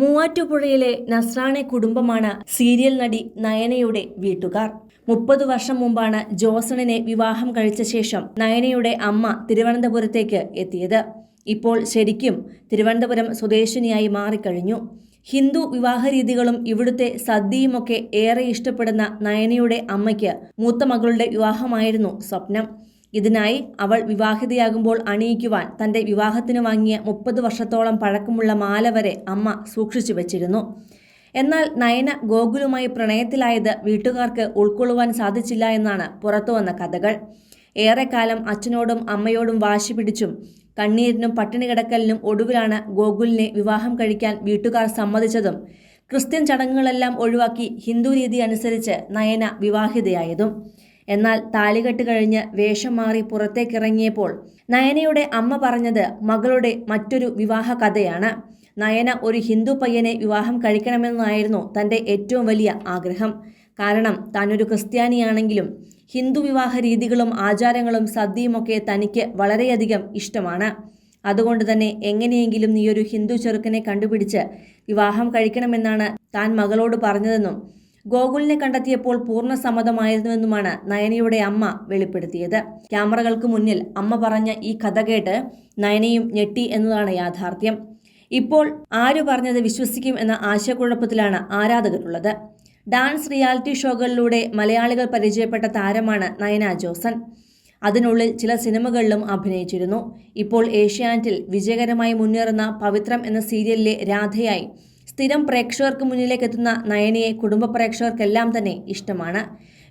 മൂവാറ്റുപുഴയിലെ നസ്രാണെ കുടുംബമാണ് സീരിയൽ നടി നയനയുടെ വീട്ടുകാർ. മുപ്പത് വർഷം മുമ്പാണ് ജോസണിനെ വിവാഹം കഴിച്ച ശേഷം നയനയുടെ അമ്മ തിരുവനന്തപുരത്തേക്ക് എത്തിയത്. ഇപ്പോൾ ശരിക്കും തിരുവനന്തപുരം സ്വദേശിനിയായി മാറിക്കഴിഞ്ഞു. ഹിന്ദു വിവാഹരീതികളും ഇവിടുത്തെ സദ്യയുമൊക്കെ ഏറെ ഇഷ്ടപ്പെടുന്ന നയനയുടെ അമ്മയ്ക്ക് മൂത്ത മകളുടെ വിവാഹമായിരുന്നു സ്വപ്നം. ഇതിനായി അവൾ വിവാഹിതയാകുമ്പോൾ അണിയിക്കുവാൻ തന്റെ വിവാഹത്തിന് വാങ്ങിയ മുപ്പത് വർഷത്തോളം പഴക്കമുള്ള മാല വരെ അമ്മ സൂക്ഷിച്ചു വച്ചിരുന്നു. എന്നാൽ നയന ഗോകുലുമായി പ്രണയത്തിലായത് വീട്ടുകാർക്ക് ഉൾക്കൊള്ളുവാൻ സാധിച്ചില്ല എന്നാണ് പുറത്തുവന്ന കഥകൾ. ഏറെക്കാലം അച്ഛനോടും അമ്മയോടും വാശി പിടിച്ചും കണ്ണീരിനും പട്ടിണി കിടക്കലിനും ഒടുവിലാണ് ഗോകുലിനെ വിവാഹം കഴിക്കാൻ വീട്ടുകാർ സമ്മതിച്ചതും ക്രിസ്ത്യൻ ചടങ്ങുകളെല്ലാം ഒഴിവാക്കി ഹിന്ദു രീതി അനുസരിച്ച് നയന വിവാഹിതയായതും. എന്നാൽ താലികെട്ട് കഴിഞ്ഞ് വേഷം മാറി പുറത്തേക്കിറങ്ങിയപ്പോൾ നയനയുടെ അമ്മ പറഞ്ഞത് മകളുടെ മറ്റൊരു വിവാഹ കഥയാണ്. നയന ഒരു ഹിന്ദു പയ്യനെ വിവാഹം കഴിക്കണമെന്നായിരുന്നു തന്റെ ഏറ്റവും വലിയ ആഗ്രഹം. കാരണം താനൊരു ക്രിസ്ത്യാനിയാണെങ്കിലും ഹിന്ദു വിവാഹ രീതികളും ആചാരങ്ങളും സദ്യയുമൊക്കെ തനിക്ക് വളരെയധികം ഇഷ്ടമാണ്. അതുകൊണ്ട് തന്നെ എങ്ങനെയെങ്കിലും നീയൊരു ഹിന്ദു ചെറുക്കനെ കണ്ടുപിടിച്ച് വിവാഹം കഴിക്കണമെന്നാണ് താൻ മകളോട് പറഞ്ഞതെന്നും ഗോകുലിനെ കണ്ടെത്തിയപ്പോൾ പൂർണ സമ്മതമായിരുന്നുവെന്നുമാണ് നയനയുടെ അമ്മ വെളിപ്പെടുത്തിയത്. ക്യാമറകൾക്ക് മുന്നിൽ അമ്മ പറഞ്ഞ ഈ കഥ കേട്ട് നയനയും ഞെട്ടി എന്നതാണ് യാഥാർത്ഥ്യം. ഇപ്പോൾ ആര് പറഞ്ഞത് വിശ്വസിക്കും എന്ന ആശയക്കുഴപ്പത്തിലാണ് ആരാധകരുള്ളത്. ഡാൻസ് റിയാലിറ്റി ഷോകളിലൂടെ മലയാളികൾ പരിചയപ്പെട്ട താരമാണ് നയന ജോസൺ. അതിനുള്ളിൽ ചില സിനിമകളിലും അഭിനയിച്ചിരുന്നു. ഇപ്പോൾ ഏഷ്യാനെറ്റിൽ വിജയകരമായി മുന്നേറുന്ന പവിത്രം എന്ന സീരിയലിലെ രാധയായി സ്ഥിരം പ്രേക്ഷകർക്ക് മുന്നിലേക്ക് എത്തുന്ന നയനിയെ കുടുംബ പ്രേക്ഷകർക്കെല്ലാം തന്നെ ഇഷ്ടമാണ്.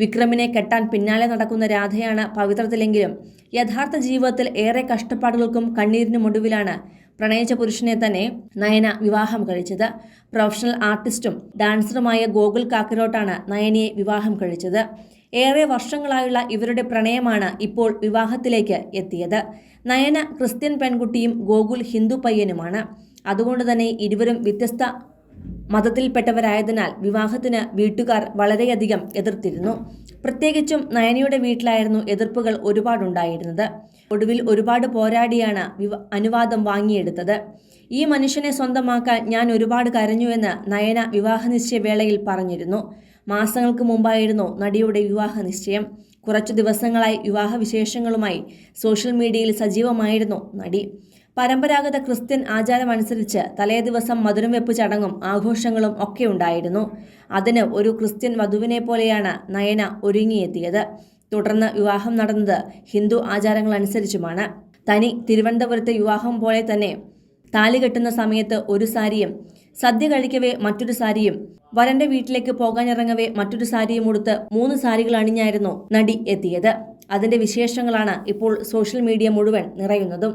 വിക്രമിനെ കെട്ടാൻ പിന്നാലെ നടക്കുന്ന രാധയാണ് പവിത്രത്തിലെങ്കിലും യഥാർത്ഥ ജീവിതത്തിൽ ഏറെ കഷ്ടപ്പാടുകൾക്കും കണ്ണീരിനും ഒടുവിലാണ് പ്രണയിച്ച പുരുഷനെ തന്നെ നയന വിവാഹം കഴിച്ചത്. പ്രൊഫഷണൽ ആർട്ടിസ്റ്റും ഡാൻസറുമായ ഗോകുൽ കാക്കരോട്ടാണ് നയനയെ വിവാഹം കഴിച്ചത്. ഏറെ വർഷങ്ങളായുള്ള ഇവരുടെ പ്രണയമാണ് ഇപ്പോൾ വിവാഹത്തിലേക്ക് എത്തിയത്. നയന ക്രിസ്ത്യൻ പെൺകുട്ടിയും ഗോകുൽ ഹിന്ദു പയ്യനുമാണ്. അതുകൊണ്ട് തന്നെ ഇരുവരും വ്യത്യസ്ത മതത്തിൽപ്പെട്ടവരായതിനാൽ വിവാഹത്തിന് വീട്ടുകാർ വളരെയധികം എതിർത്തിരുന്നു. പ്രത്യേകിച്ചും നയനിയുടെ വീട്ടിലായിരുന്നു എതിർപ്പുകൾ ഒരുപാടുണ്ടായിരുന്നത്. ഒടുവിൽ ഒരുപാട് പോരാടിയാണ് അനുവാദം വാങ്ങിയെടുത്തത്. ഈ മനുഷ്യനെ സ്വന്തമാക്കാൻ ഞാൻ ഒരുപാട് കരഞ്ഞുവെന്ന് നയന വിവാഹ നിശ്ചയവേളയിൽ പറഞ്ഞിരുന്നു. മാസങ്ങൾക്ക് മുമ്പായിരുന്നു നടിയുടെ വിവാഹ നിശ്ചയം കുറച്ചു ദിവസങ്ങളായി വിവാഹ വിശേഷങ്ങളുമായി സോഷ്യൽ മീഡിയയിൽ സജീവമായിരുന്നു നടി. പരമ്പരാഗത ക്രിസ്ത്യൻ ആചാരമനുസരിച്ച് തലേ ദിവസം മധുരം വെപ്പ് ചടങ്ങും ആഘോഷങ്ങളും ഒക്കെ ഉണ്ടായിരുന്നു. അതിന് ഒരു ക്രിസ്ത്യൻ വധുവിനെ പോലെയാണ് നയന ഒരുങ്ങിയെത്തിയത്. തുടർന്ന് വിവാഹം നടന്നത് ഹിന്ദു ആചാരങ്ങൾ അനുസരിച്ചുമാണ് തനി തിരുവനന്തപുരത്തെ വിവാഹം പോലെ തന്നെ താലി കെട്ടുന്ന സമയത്ത് ഒരു സാരിയും സദ്യ കഴിക്കവേ മറ്റൊരു സാരിയും വരന്റെ വീട്ടിലേക്ക് പോകാനിറങ്ങവേ മറ്റൊരു സാരിയും ഉടുത്ത് മൂന്ന് സാരികൾ അണിഞ്ഞായിരുന്നു നടി എത്തിയത്. അതിന്റെ വിശേഷങ്ങളാണ് ഇപ്പോൾ സോഷ്യൽ മീഡിയ മുഴുവൻ നിറയുന്നതും.